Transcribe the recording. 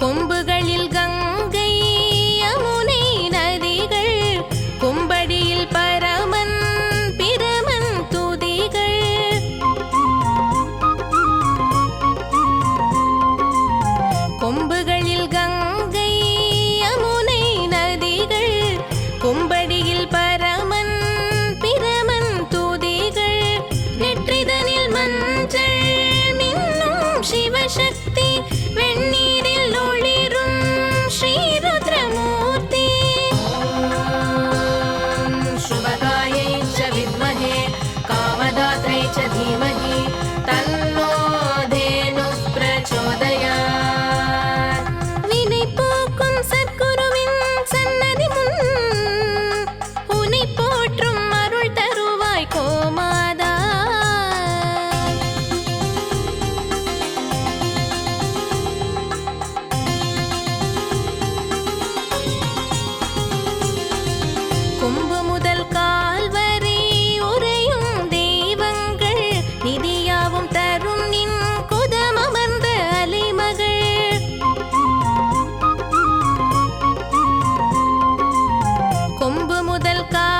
கொம்புகளில் கங்கை கொம்பு முதல் கால் வரை உரையும் தெய்வங்கள். நிதியாவும் தரும் நின் குதம் அமர்ந்த அலைமகள். கொம்பு முதல் கால்